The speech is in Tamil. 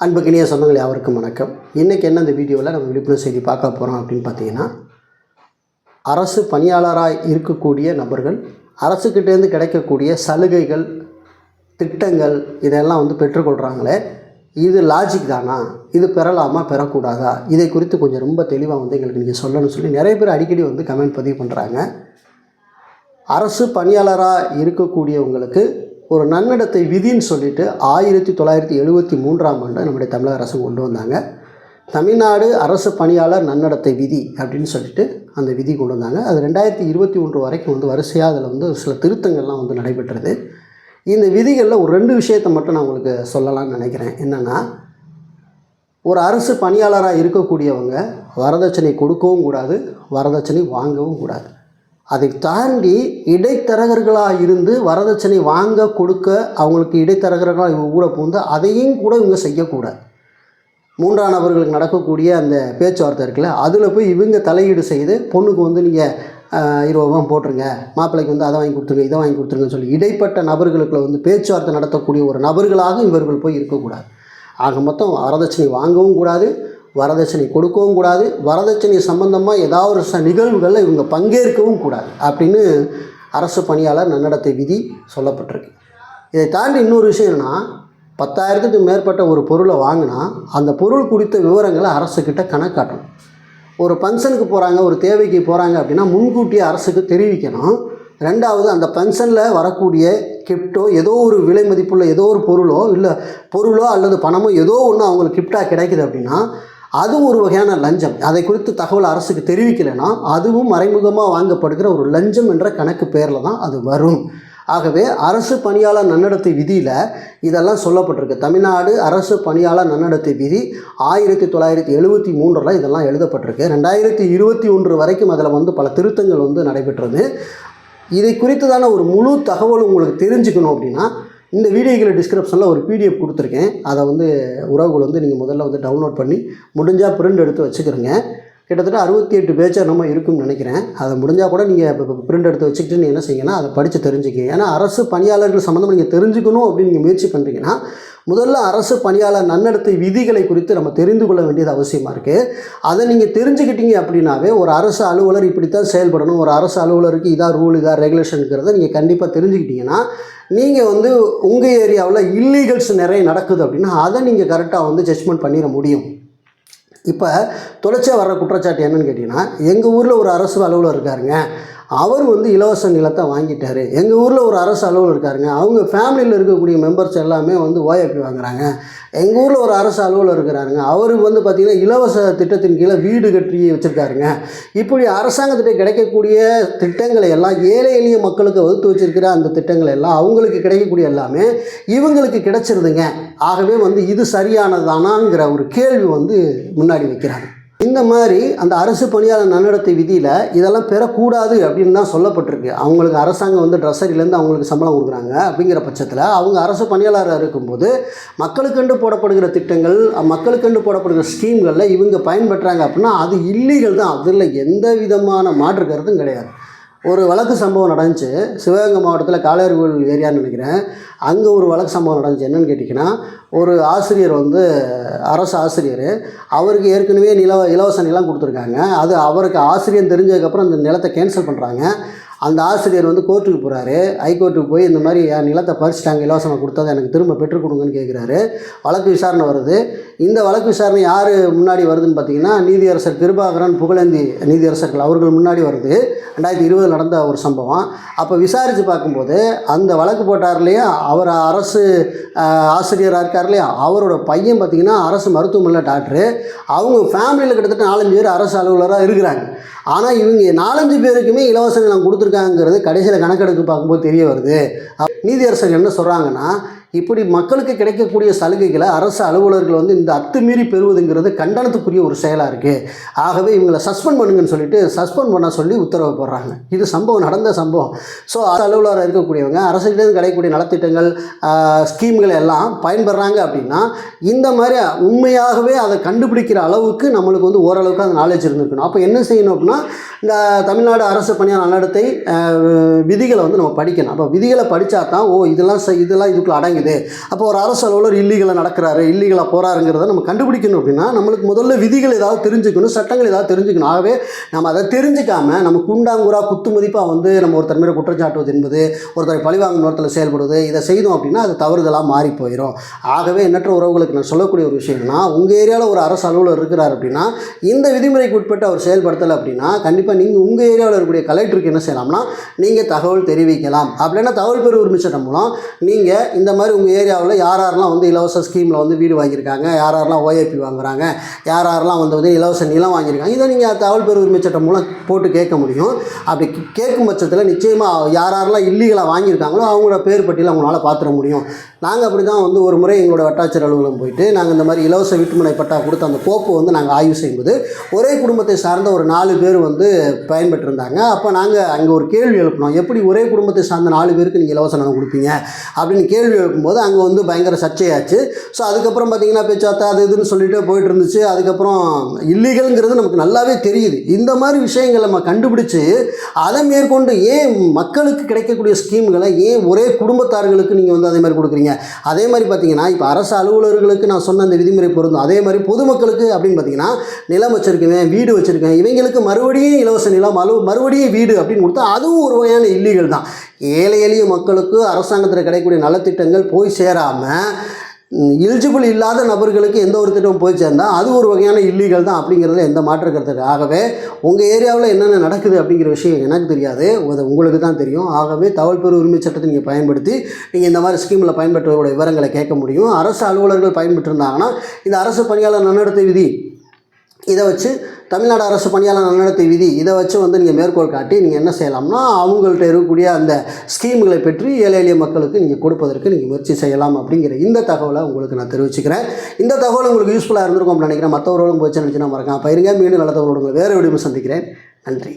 அன்புக்கினிய சொந்தங்கள் யாவருக்கும் வணக்கம். இன்றைக்கி என்ன இந்த வீடியோவில் நம்ம விழிப்புணர்வு செய்தி பார்க்க போகிறோம் அப்படின்னு பார்த்தீங்கன்னா அரசு பணியாளராக இருக்கக்கூடிய நபர்கள் அரசுக்கிட்டேருந்து கிடைக்கக்கூடிய சலுகைகள் திட்டங்கள் இதெல்லாம் வந்து பெற்றுக்கொள்கிறாங்களே இது லாஜிக் தானா? இது பெறலாமா? பெறக்கூடாதா? இதை குறித்து கொஞ்சம் ரொம்ப தெளிவாக வந்து எங்களுக்கு நீங்கள் சொல்லணும்னு சொல்லி நிறைய பேர் அடிக்கடி வந்து கமெண்ட் பதிவு பண்ணுறாங்க அரசு பணியாளராக இருக்கக்கூடியவங்களுக்கு ஒரு நன்னடத்தை விதின்னு சொல்லிட்டு ஆயிரத்தி தொள்ளாயிரத்தி எழுபத்தி மூன்றாம் ஆண்டு நம்முடைய தமிழக அரசு கொண்டு வந்தாங்க. தமிழ்நாடு அரசு பணியாளர் நன்னடத்தை விதி அப்படின்னு சொல்லிட்டு அந்த விதி கொண்டு வந்தாங்க. அது ரெண்டாயிரத்தி இருபத்தி ஒன்று வரைக்கும் வந்து வரிசையாக அதில் வந்து சில திருத்தங்கள்லாம் வந்து நடைபெற்றது. இந்த விதிகளில் ஒரு ரெண்டு விஷயத்தை மட்டும் நான் உங்களுக்கு சொல்லலாம்னு நினைக்கிறேன். என்னென்னா ஒரு அரசு பணியாளராக இருக்கக்கூடியவங்க வரதட்சணை கொடுக்கவும் கூடாது வரதட்சணை வாங்கவும் கூடாது. அதை தாண்டி இடைத்தரகர்களாக இருந்து வரதட்சணை வாங்க கொடுக்க அவங்களுக்கு இடைத்தரகர்களாக இவங்க கூட புகுந்து அதையும் கூட இவங்க செய்யக்கூடாது. மூன்றாம் நபர்களுக்கு நடக்கக்கூடிய அந்த பேச்சுவார்த்தை இருக்குல்ல அதில் போய் இவங்க தலையீடு செய்து பொண்ணுக்கு வந்து நீங்கள் இருபது ரூபா போட்டுருங்க மாப்பிள்ளைக்கு வந்து அதை வாங்கி கொடுத்துருங்க இதை வாங்கி கொடுத்துருங்கன்னு சொல்லி இடைப்பட்ட நபர்களுக்குள்ள வந்து பேச்சுவார்த்தை நடத்தக்கூடிய ஒரு நபர்களாக இவர்கள் போய் இருக்கக்கூடாது. ஆக மொத்தம் வரதட்சணை வாங்கவும் கூடாது வரதட்சணை கொடுக்கவும் கூடாது வரதட்சணை சம்பந்தமாக ஏதாவது ஒரு ச நிகழ்வுகளில் இவங்க பங்கேற்கவும் கூடாது அப்படின்னு அரசு பணியாளர் நன்னடத்தை விதி சொல்லப்பட்டிருக்கு. இதை தாண்டி இன்னொரு விஷயம் என்னென்னா பத்தாயிரத்துக்கு மேற்பட்ட ஒரு பொருளை வாங்கினா அந்த பொருள் குறித்த விவரங்களை அரசுக்கிட்ட கணக்காட்டணும். ஒரு ஃபங்க்ஷனுக்கு போகிறாங்க ஒரு தேவைக்கு போகிறாங்க அப்படின்னா முன்கூட்டியே அரசுக்கு தெரிவிக்கணும். ரெண்டாவது அந்த ஃபங்க்ஷனில் வரக்கூடிய கிஃப்ட்டோ ஏதோ ஒரு விலை மதிப்புள்ள ஏதோ ஒரு பொருளோ இல்லை பொருளோ அல்லது பணமோ ஏதோ ஒன்று அவங்களுக்கு கிஃப்டாக கிடைக்குது அப்படின்னா அதுவும் ஒரு வகையான லஞ்சம். அதை குறித்து தகவல் அரசுக்கு தெரிவிக்கலைன்னா அதுவும் மறைமுகமாக வாங்கப்படுகிற ஒரு லஞ்சம் என்ற கணக்கு பேரில் தான் அது வரும். ஆகவே அரசு பணியாளர் நன்னடத்தை விதியில் இதெல்லாம் சொல்லப்பட்டிருக்கு. தமிழ்நாடு அரசு பணியாளர் நன்னடத்தை விதி ஆயிரத்தி தொள்ளாயிரத்தி எழுபத்தி மூன்றில் இதெல்லாம் எழுதப்பட்டிருக்கு. ரெண்டாயிரத்தி இருபத்தி ஒன்று வரைக்கும் அதில் வந்து பல திருத்தங்கள் வந்து நடைபெற்றது. இதை குறித்ததான ஒரு முழு தகவல் உங்களுக்கு தெரிஞ்சுக்கணும் அப்படின்னா இந்த வீடியோக்களை டிஸ்கிரிப்ஷனில் ஒரு பிடிஎஃப் கொடுத்துருக்கேன். அதை வந்து உறவுகள் வந்து நீங்கள் முதல்ல வந்து டவுன்லோட் பண்ணி முடிஞ்சால் பிரிண்ட் எடுத்து வச்சுக்கிறோங்க. கிட்டத்தட்ட அறுபத்தி எட்டு பேஜ் நம்ம இருக்கும்னு நினைக்கிறேன். அதை முடிஞ்சால் கூட நீங்கள் இப்போ பிரிண்ட் எடுத்து வச்சுக்கிட்டு நீங்கள் என்ன செய்யுங்கன்னா அதை படித்து தெரிஞ்சுக்கங்க ஏன்னா அரசு பணியாளர்கள் சம்மந்தமாக நீங்கள் தெரிஞ்சுக்கணும் அப்படின்னு நீங்கள் முயற்சி பண்ணுறீங்கன்னா முதல்ல அரசு பணியாளர் நன்னடத்தை விதிகளை குறித்து நம்ம தெரிந்து கொள்ள வேண்டியது அவசியமாக இருக்குது அதை நீங்கள் தெரிஞ்சுக்கிட்டீங்க அப்படின்னாவே ஒரு அரசு அலுவலர் இப்படித்தான் செயல்படணும். ஒரு அரசு அலுவலருக்கு இதாக ரூல் இதாக ரெகுலேஷனுங்கிறத நீங்கள் கண்டிப்பாக தெரிஞ்சுக்கிட்டீங்கன்னா நீங்கள் வந்து உங்கள் ஏரியாவில் இல்லீகல்ஸ் நிறைய நடக்குது அப்படின்னா அதை நீங்கள் கரெக்டாக வந்து ஜட்ஜ்மெண்ட் பண்ணிட முடியும். இப்போ தொடர்ச்சியாக வர்ற குற்றச்சாட்டு என்னன்னு கேட்டிங்கன்னா எங்கள் ஊரில் ஒரு அரசு அலுவலர் இருக்காருங்க. அவர் வந்து இலவச நிலத்தை வாங்கிட்டார். எங்கள் ஊரில் ஒரு அரசு அலுவலர் இருக்காருங்க. அவங்க ஃபேமிலியில் இருக்கக்கூடிய மெம்பர்ஸ் எல்லாமே வந்து ஓஏபி வாங்குறாங்க. எங்கள் ஊரில் ஒரு அரசு அலுவலர் இருக்கிறாருங்க. அவருக்கு வந்து பார்த்திங்கன்னா இலவச திட்டத்தின் கீழே வீடு கட்டி வச்சுருக்காருங்க. இப்படி அரசாங்கத்திட்ட கிடைக்கக்கூடிய திட்டங்களை எல்லாம் ஏழை எளிய மக்களுக்கு வகுத்து வச்சுருக்கிற அந்த திட்டங்கள் எல்லாம் அவங்களுக்கு கிடைக்கக்கூடிய எல்லாமே இவங்களுக்கு கிடைச்சிருதுங்க. ஆகவே வந்து இது சரியானதானாங்கிற ஒரு கேள்வி வந்து முன்னாடி வைக்கிறாங்க. இந்த மாதிரி அந்த அரசு பணியாளர் நன்னடத்தை விதியில் இதெல்லாம் பெறக்கூடாது அப்படின்னு தான் சொல்லப்பட்டிருக்கு. அவங்களுக்கு அரசாங்கம் வந்து ட்ரெஸ்ஸரிலேருந்து அவங்களுக்கு சம்பளம் கொடுக்குறாங்க அப்படிங்கிற பட்சத்தில் அவங்க அரசு பணியாளராக இருக்கும்போது மக்களுக்கென்று போடப்படுகிற திட்டங்கள் மக்களுக்கென்று போடப்படுகிற ஸ்கீம்களில் இவங்க பயன்பெற்றாங்க அப்படின்னா அது இல்லீகல் தான். அதில் எந்த விதமான மாற்று கருத்தும் கிடையாது. ஒரு வழக்கு சம்பவம் நடந்துச்சு. சிவகங்கை மாவட்டத்தில் காளையார்கோவில் ஏரியான்னு நினைக்கிறேன். அங்கே ஒரு வழக்கு சம்பவம் நடந்துச்சு. என்னென்னு கேட்டிங்கன்னா ஒரு ஆசிரியர் வந்து அரசு ஆசிரியர் அவருக்கு ஏற்கனவே நில இலவச நிலம் கொடுத்துருக்காங்க. அது அவருக்கு ஆசிரியர் தெரிஞ்சதுக்கப்புறம் அந்த நிலத்தை கேன்சல் பண்ணுறாங்க அந்த ஆசிரியர் வந்து கோர்ட்டுக்கு போகிறாரு ஹைகோர்ட்டுக்கு போய் இந்த மாதிரி என் நிலத்தை பறிச்சிட்டாங்க இலவசமாக கொடுத்ததை எனக்கு திரும்ப பெற்றுக் கொடுங்கன்னு கேட்குறாரு வழக்கு விசாரணை வருது. இந்த வழக்கு விசாரணை யார் முன்னாடி வருதுன்னு பார்த்தீங்கன்னா நீதியரசர் கிருபாகரன் புகழேந்தி நீதியரசர்கள் அவர்கள் முன்னாடி வருது. ரெண்டாயிரத்தி இருபதில் நடந்த ஒரு சம்பவம். அப்போ விசாரித்து பார்க்கும்போது அந்த வழக்கு போட்டார் இல்லையா? அவர் அரசு ஆசிரியராக இருக்கார் இல்லையா? அவரோட பையன் பார்த்திங்கன்னா அரசு மருத்துவமனையில் டாக்டரு. அவங்க ஃபேமிலியில் கிட்டத்தட்ட நாலஞ்சு பேர் அரசு அலுவலராக இருக்கிறாங்க. ஆனால் இவங்க நாலஞ்சு பேருக்குமே இலவச நிலம் கொடுத்துருக்காங்கிறது கடைசியில் கணக்கெடுக்க பார்க்கும்போது தெரிய வருது. நீதியரசர்கள் என்ன சொல்கிறாங்கன்னா இப்படி மக்களுக்கு கிடைக்கக்கூடிய சலுகைகளை அரசு அலுவலர்கள் வந்து இந்த அத்துமீறி பெறுவதுங்கிறது கண்டனத்துக்குரிய ஒரு செயலாக இருக்குது ஆகவே இவங்களை சஸ்பெண்ட் பண்ணுங்கன்னு சொல்லிட்டு சஸ்பெண்ட் பண்ண சொல்லி உத்தரவு போடுறாங்க. இது சம்பவம் நடந்த சம்பவம். ஸோ அரசு அலுவலராக இருக்கக்கூடியவங்க அரசுகிட்டேருந்து கிடைக்கக்கூடிய நலத்திட்டங்கள் ஸ்கீம்கள் எல்லாம் பயன்படுறாங்க அப்படின்னா இந்த மாதிரி உண்மையாகவே அதை கண்டுபிடிக்கிற அளவுக்கு நம்மளுக்கு வந்து ஓரளவுக்கு அந்த நாலேஜ் இருந்திருக்கணும். அப்போ என்ன செய்யணும் அப்படின்னா இந்த தமிழ்நாடு அரசு பணியாளர் நன்னடத்தை விதிகளை வந்து நம்ம படிக்கணும். அப்போ விதிகளை படித்தா தான் ஓ இதெல்லாம் செய்- இதெல்லாம் இதுக்குள்ள அடங்கி வழங்குது அப்போ ஒரு அரசு அலுவலர் இல்லீகலாக நடக்கிறாரு இல்லீகலாக போகிறாருங்கிறத நம்ம கண்டுபிடிக்கணும் அப்படின்னா நம்மளுக்கு முதல்ல விதிகள் ஏதாவது தெரிஞ்சுக்கணும் சட்டங்கள் ஏதாவது தெரிஞ்சுக்கணும். ஆகவே நம்ம அதை தெரிஞ்சுக்காம நம்ம குண்டாங்குறா குத்து மதிப்பாக வந்து நம்ம ஒருத்தர் மேலே குற்றச்சாட்டுவது என்பது ஒருத்தரை பழிவாங்கும் நோரத்தில் செயல்படுவது இதை செய்தோம் அப்படின்னா அது தவறுதலாக மாறி போயிடும் ஆகவே எண்ணற்ற உறவுகளுக்கு நான் சொல்லக்கூடிய ஒரு விஷயம்னா உங்கள் ஏரியாவில் ஒரு அரசு அலுவலர் இருக்கிறார் அப்படின்னா இந்த விதிமுறைக்கு உட்பட்டு அவர் செயல்படுத்தலை அப்படின்னா கண்டிப்பாக நீங்கள் உங்கள் ஏரியாவில் இருக்கக்கூடிய கலெக்டருக்கு என்ன செய்யலாம்னா நீங்கள் தகவல் தெரிவிக்கலாம். அப்படின்னா தகவல் பெறு உரிமை சட்டம் மூலம் நீங்கள் இந்த மாதிரி உங்கள் ஏரியாவில் யார் யாரெல்லாம் வந்து இலவச ஸ்கீமில் வந்து வீடு வாங்கியிருக்காங்க? யார் யாரெல்லாம் ஓஏபி வாங்குறாங்க? யார் யாரெல்லாம் வந்து வந்து இலவச நிலம் வாங்கியிருக்காங்க? இதை நீங்கள் தகவல் பெறு உரிமை சட்டம் மூலம் போட்டு கேட்க முடியும். அப்படி கேட்கும் பட்சத்தில் நிச்சயமாக யார் யாரெல்லாம் இல்லீகலாக வாங்கியிருக்காங்களோ அவங்களோட பேர் பட்டியலை அவங்களால பார்த்துட முடியும். நாங்கள் அப்படி தான் வந்து ஒரு முறை எங்களோட வட்டாட்சியர் அலுவலகம் போயிட்டு நாங்கள் இந்த மாதிரி இலவச வீட்டுமனை பட்டா கொடுத்த அந்த கோப்பு வந்து நாங்கள் ஆய்வு செய்யும்போது ஒரே குடும்பத்தை சார்ந்த ஒரு நாலு பேர் வந்து பயன்பெற்றிருந்தாங்க. அப்போ நாங்கள் அங்கே ஒரு கேள்வி எழுப்பினோம். எப்படி ஒரே குடும்பத்தை சார்ந்த நாலு பேருக்கு நீங்கள் இலவச நிலம் கொடுப்பீங்க? அப்படின்னு கேள்வி இருக்கும்போது அங்கே வந்து பயங்கர சர்ச்சையாச்சு. ஸோ அதுக்கப்புறம் பார்த்தீங்கன்னா பேச்சுவார்த்தை அது இதுன்னு சொல்லிட்டு போயிட்டு இருந்துச்சு அதுக்கப்புறம் இல்லீகல்ங்கிறது நமக்கு நல்லாவே தெரியுது. இந்த மாதிரி விஷயங்களை நம்ம கண்டுபிடிச்சு அதை மேற்கொண்டு ஏன் மக்களுக்கு கிடைக்கக்கூடிய ஸ்கீம்களை ஏன் ஒரே குடும்பத்தார்களுக்கு நீங்கள் வந்து அதே மாதிரி கொடுக்குறீங்க? அதே மாதிரி பார்த்தீங்கன்னா இப்போ அரசு அலுவலர்களுக்கு நான் சொன்ன அந்த விதிமுறை பொருந்தும். அதே மாதிரி பொதுமக்களுக்கு அப்படின்னு பார்த்தீங்கன்னா நிலம் வச்சிருக்கேன் வீடு வச்சிருக்கேன் இவங்களுக்கு மறுபடியும் இலவச நிலம் அலு மறுபடியும் வீடு அப்படின்னு கொடுத்தா அதுவும் ஒரு வகையான இல்லீகல் தான். ஏழை எளிய மக்களுக்கு அரசாங்கத்தில் கிடைக்கக்கூடிய நலத்திட்டங்கள் போய் சேராமல் எலிஜிபிள் இல்லாத நபர்களுக்கு எந்த ஒரு திட்டம் போய் சேர்ந்தால் அது ஒரு வகையான இல்லீகல் தான் அப்படிங்கிறதுல எந்த மாற்று கருத்து ஆகவே உங்கள் ஏரியாவில் என்னென்ன நடக்குது அப்படிங்கிற விஷயம் எனக்கு தெரியாது. அது உங்களுக்கு தான் தெரியும். ஆகவே தகவல் பெறு உரிமை சட்டத்தை நீங்கள் பயன்படுத்தி நீங்கள் இந்த மாதிரி ஸ்கீமில் பயன்பெற்றவரோட விவரங்களை கேட்க முடியும். அரசு அலுவலர்கள் பயன்பெற்றிருந்தாங்கன்னா இந்த அரசு பணியாளர் நன்னடத்தை விதி. இதை வச்சு தமிழ்நாடு அரசு பணியாளர் நன்னடத்தை விதி இதை வச்சு வந்து நீங்கள் மேற்கோள் காட்டி நீங்கள் என்ன செய்யலாம்னா அவங்கள்ட்ட இருக்கக்கூடிய அந்த ஸ்கீம்களை பற்றி ஏழை எளிய மக்களுக்கு நீங்கள் கொடுப்பதற்கு நீங்கள் முயற்சி செய்யலாம் அப்படிங்கிற இந்த தகவலை உங்களுக்கு நான் தெரிவிச்சுக்கிறேன். இந்த தகவல் உங்களுக்கு யூஸ்ஃபுல்லாக இருந்திருக்கும் அப்படின்னு நினைக்கிறேன். மற்றவர்களும் போச்சு நினச்சினா மறக்காம பயிருங்க மீண்டும் நல்ல தகவலோடு வேறு விடுமை சந்திக்கிறேன். நன்றி.